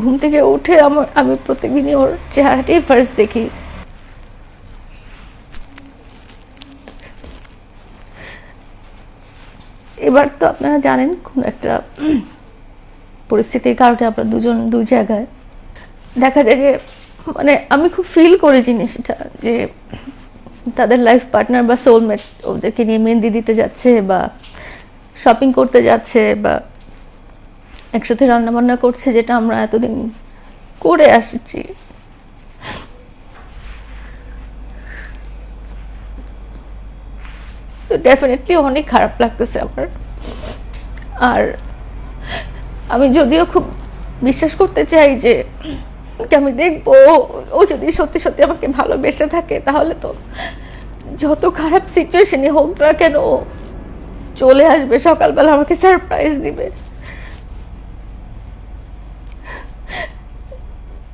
ঘুম থেকে উঠে আমার, আমি প্রত্যেকদিনই ওর চেহারাটাই ফার্স্ট দেখি। এবার তো আপনারা জানেন কোন একটা পরিস্থিতির কারণে আমরা দুজন দুই জায়গায়। দেখা যায় যে মানে আমি খুব ফিল করি জিনিসটা যে তাদের লাইফ পার্টনার বা সোলমেট ওদেরকে নিয়ে মেহেন্দি দিতে যাচ্ছে বা শপিং করতে যাচ্ছে বা একসাথে রান্না বান্না করছে যেটা আমরা এতদিন করে আসছি। তো ডেফিনেটলি অনেক খারাপ লাগতেছে আমার। আর আমি যদিও খুব বিশ্বাস করতে চাই যে যে আমি দেখব, ও যদি সত্যি সত্যি আমাকে ভালোবেসে থাকে, তাহলে তো যত খারাপ সিচুয়েশনই হোক না কেন, চলে আসবে, সকালবেলা আমাকে সারপ্রাইজ দিবে।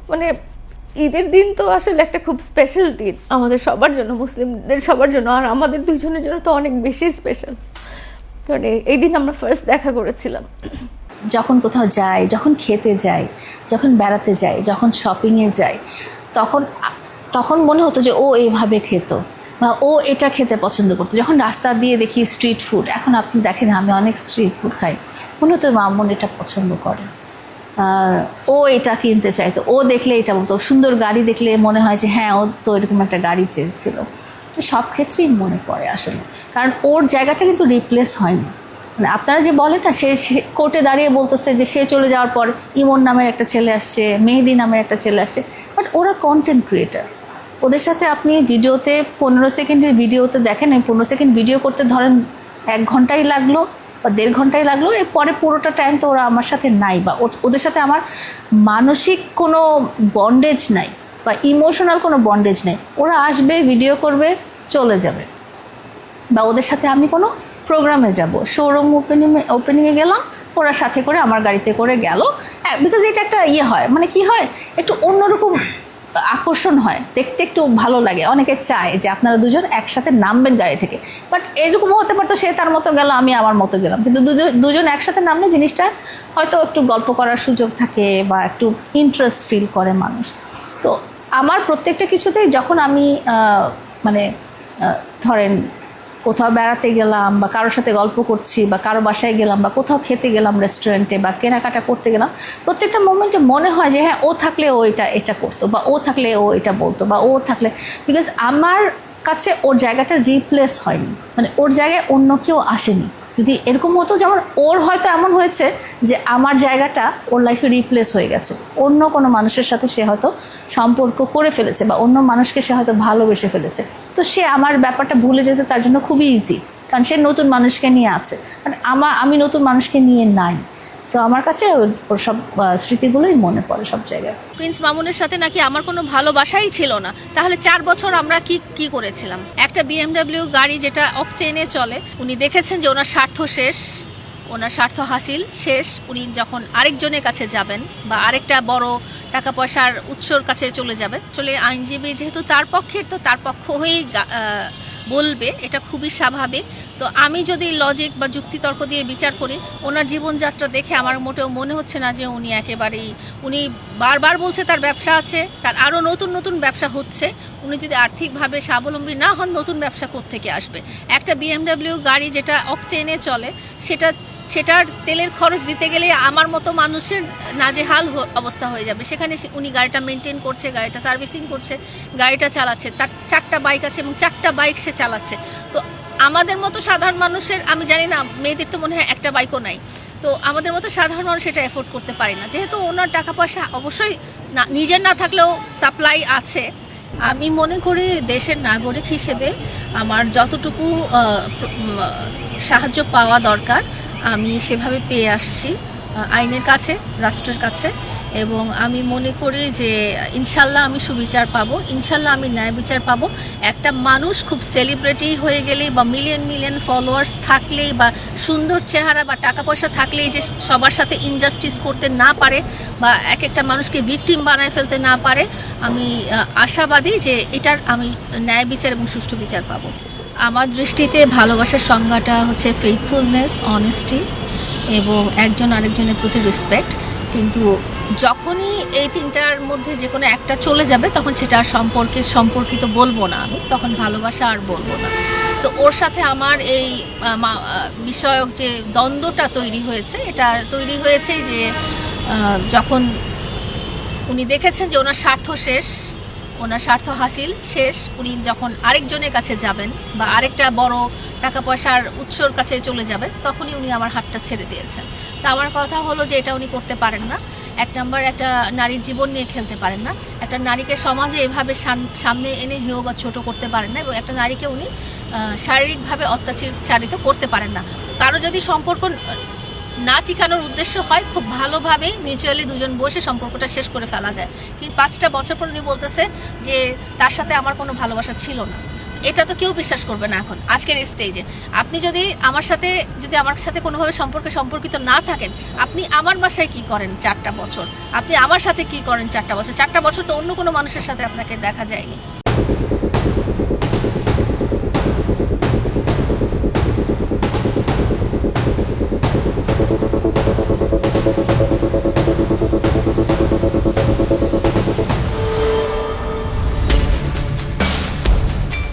মানে ঈদের দিন তো আসলে একটা খুব স্পেশাল দিন। আমাদের সবার জন্য, মুসলিমদের সবার জন্য, আর আমাদের দুইজনের জন্য তো অনেক বেশি স্পেশাল কারণ এই- দিন আমরা ফার্স্ট দেখা করেছিলাম। যখন কোথাও যাই, যখন খেতে যাই, যখন বেড়াতে যাই, যখন শপিংয়ে যাই, তখন তখন মনে হতো যে ও এইভাবে খেত, বা ও এটা খেতে পছন্দ করতো। যখন রাস্তা দিয়ে দেখি স্ট্রিট ফুড এখন আপনি দেখেন আমি অনেক স্ট্রিট ফুড খাই, মনে হতো মামুন এটা পছন্দ করে। ও এটা কিনতে চাইতো ও দেখলে এটা বলতো, সুন্দর গাড়ি দেখলে মনে হয় যে হ্যাঁ ও তো এরকম একটা গাড়ি চেয়েছিল। তো সব ক্ষেত্রেই মনে পড়ে আসলে। কারণ ওর জায়গাটা কিন্তু রিপ্লেস হয়নি। মানে আপনারা যে বলেন না, সে কোর্টে দাঁড়িয়ে বলতেছে যে, সে চলে যাওয়ার পর ইমন নামের একটা ছেলে আসছে, মেহেদি নামের একটা ছেলে আসছে। বাট ওরা কন্টেন্ট ক্রিয়েটার ওদের সাথে আপনি ভিডিওতে পনেরো সেকেন্ডের ভিডিওতে দেখেন, এই পনেরো সেকেন্ড ভিডিও করতে ধরেন এক ঘন্টাই লাগল। বা দেড় ঘন্টাই লাগল। এরপরে পুরোটা টাইম তো ওরা আমার সাথে নাই বা ওদের সাথে আমার মানসিক কোনো বন্ডেজ নাই বা ইমোশনাল কোনো বন্ডেজ নেই। ওরা আসবে ভিডিও করবে, চলে যাবে। বা ওদের সাথে আমি কোনো প্রোগ্রামে যাব। শোরুম ওপেনিং ওপেনিংয়ে গেলাম, ওরা সাথে করে আমার গাড়িতে করে গেল। বিকজ এটা একটা ইয়ে হয়। মানে কি হয়? একটু অন্যরকম আকর্ষণ হয়, দেখতে একটু ভালো লাগে। অনেকে চায় যে আপনারা দুজন একসাথে নামবেন গাড়ি থেকে। বাট এরকমও হতে পারতো সে তার মতো গেল, আমি আমার মতো গেলাম। কিন্তু দুজন দুজন একসাথে নামলে জিনিসটা হয়তো একটু গল্প করার সুযোগ থাকে বা একটু ইন্টারেস্ট ফিল করে মানুষ। তো আমার প্রত্যেকটা কিছুতেই যখন আমি মানে ধরেন কোথাও বেড়াতে গেলাম বা কারোর সাথে গল্প করছি বা কারও বাসায় গেলাম বা কোথাও খেতে গেলাম রেস্টুরেন্টে বা কেনাকাটা করতে গেলাম, প্রত্যেকটা মোমেন্টে মনে হয় যে হ্যাঁ ও থাকলে ও এটা এটা করতো বা ও থাকলে ও এটা বলতো বা ও থাকলে বিকজ আমার কাছে ওর জায়গাটা রিপ্লেস হয়নি। মানে ওর জায়গায় অন্য কেউ আসেনি। যদি এরকম হতো যেমন ওর হয়তো এমন হয়েছে যে আমার জায়গাটা ওর লাইফে রিপ্লেস হয়ে গেছে। অন্য কোনো মানুষের সাথে সে হয়তো সম্পর্ক করে ফেলেছে বা অন্য মানুষকে সে হয়তো ভালোবেসে ফেলেছে। তো সে আমার ব্যাপারটা ভুলে যেতে তার জন্য খুবই ইজি কারণ সে নতুন মানুষকে নিয়ে আছে। কারণ আমা, আমি নতুন মানুষকে নিয়ে নাই। সো আমার কাছে ওর- সব স্মৃতিগুলোই মনে পড়ে সব জায়গায়। প্রিন্স মামুনের সাথে নাকি আমার কোনো ভালোবাসাই ছিল না। তাহলে চার বছর আমরা কি কি করেছিলাম? একটা বিএমডব্লিউ গাড়ি যেটা অকটেনে চলে, উনি দেখেছেন যে ওনার স্বার্থ শেষ, ওনার স্বার্থ হাসিল শেষ, উনি যখন আরেকজনের কাছে যাবেন বা আরেকটা বড় টাকা পয়সার উৎসর কাছে চলে যাবে চলে আইনজীবী যেহেতু তার পক্ষের, তো তার পক্ষ হয়েই বলবে, এটা খুবই স্বাভাবিক। তো আমি যদি লজিক বা যুক্তিতর্ক দিয়ে বিচার করি, ওনার জীবনযাত্রা দেখে আমার মোটেও মনে হচ্ছে না যে উনি একেবারেই, উনি বারবার বলছে তার ব্যবসা আছে, তার আরও নতুন নতুন ব্যবসা হচ্ছে। উনি যদি আর্থিকভাবে স্বাবলম্বী না হন, নতুন ব্যবসা থেকে আসবে? একটা বিএমডাব্লিউ গাড়ি যেটা অকটেনে চলে, সেটা সেটার তেলের খরচ দিতে গেলে আমার মতো মানুষের নাজেহাল অবস্থা হয়ে যাবে। সেখানে উনি গাড়িটা মেনটেন করছে, গাড়িটা সার্ভিসিং করছে, গাড়িটা চালাচ্ছে। তার চারটা বাইক আছে এবং চারটা বাইক সে চালাচ্ছে। তো আমাদের মতো সাধারণ মানুষের, আমি জানি না, মেয়েদের তো মনে হয় একটা বাইকও নাই। তো আমাদের মতো সাধারণ মানুষ সেটা এফোর্ড করতে পারে না। যেহেতু ওনার টাকা পয়সা অবশ্যই না, নিজের না থাকলেও সাপ্লাই আছে। আমি মনে করি দেশের নাগরিক হিসেবে আমার যতটুকু সাহায্য পাওয়া দরকার আমি সেভাবে পেয়ে আসছি আইনের কাছে, রাষ্ট্রের কাছে। এবং আমি মনে করি যে ইনশাল্লাহ আমি সুবিচার পাবো, ইনশাল্লাহ আমি ন্যায় বিচার পাবো। একটা মানুষ খুব সেলিব্রিটি হয়ে গেলেই বা মিলিয়ন মিলিয়ন ফলোয়ার্স থাকলেই বা সুন্দর চেহারা বা টাকা পয়সা থাকলেই যে সবার সাথে ইনজাস্টিস করতে না পারে বা এক একটা মানুষকে ভিকটিম বানায় ফেলতে না পারে, আমি আশাবাদী যে এটার আমি ন্যায় বিচার এবং সুষ্ঠু বিচার পাবো। আমার দৃষ্টিতে ভালোবাসার সংজ্ঞাটা হচ্ছে ফেথফুলনেস অনেস্টি এবং একজন আরেকজনের প্রতি রেসপেক্ট কিন্তু যখনই এই তিনটার মধ্যে যে কোনো একটা চলে যাবে, তখন সেটা সম্পর্কে, সম্পর্কিত বলব না আমি, তখন ভালোবাসা আর বলব না। সো ওর সাথে আমার এই বিষয়ক যে দ্বন্দ্বটা তৈরি হয়েছে, এটা তৈরি হয়েছে যে যখন উনি দেখেছেন যে ওনার স্বার্থ শেষ ওনার স্বার্থ হাসিল, শেষ। উনি যখন আরেকজনের কাছে যাবেন বা আরেকটা বড় টাকা পয়সার উৎসর কাছে চলে যাবেন, তখনই উনি আমার হাতটা ছেড়ে দিয়েছেন। তা আমার কথা হলো যে এটা উনি করতে পারেন না। এক নম্বর, একটা নারীর জীবন নিয়ে খেলতে পারেন না। একটা নারীকে সমাজে এভাবে সাম- সামনে এনে হেয় বা ছোট করতে পারেন না এবং একটা নারীকে উনি শারীরিকভাবে অত্যাচারিত করতে পারেন না। কারও যদি সম্পর্ক না টিকানোর উদ্দেশ্য হয় খুব ভালোভাবে মিউচুয়ালি দুজন বসে সম্পর্কটা শেষ করে ফেলা যায়। কিন্তু পাঁচটা বছর পর উনি বলতেছে যে তার সাথে আমার কোনো ভালোবাসা ছিল না। এটা তো কেউ বিশ্বাস করবে না এখন, আজকের স্টেজে আপনি যদি আমার সাথে, যদি আমার সাথে কোনোভাবে সম্পর্কে সম্পর্কিত না থাকেন, আপনি আমার বাসায় কি করেন চারটা বছর? আপনি আমার সাথে কি করেন চারটা বছর? চারটা বছর তো অন্য কোনো মানুষের সাথে আপনাকে দেখা যায়নি।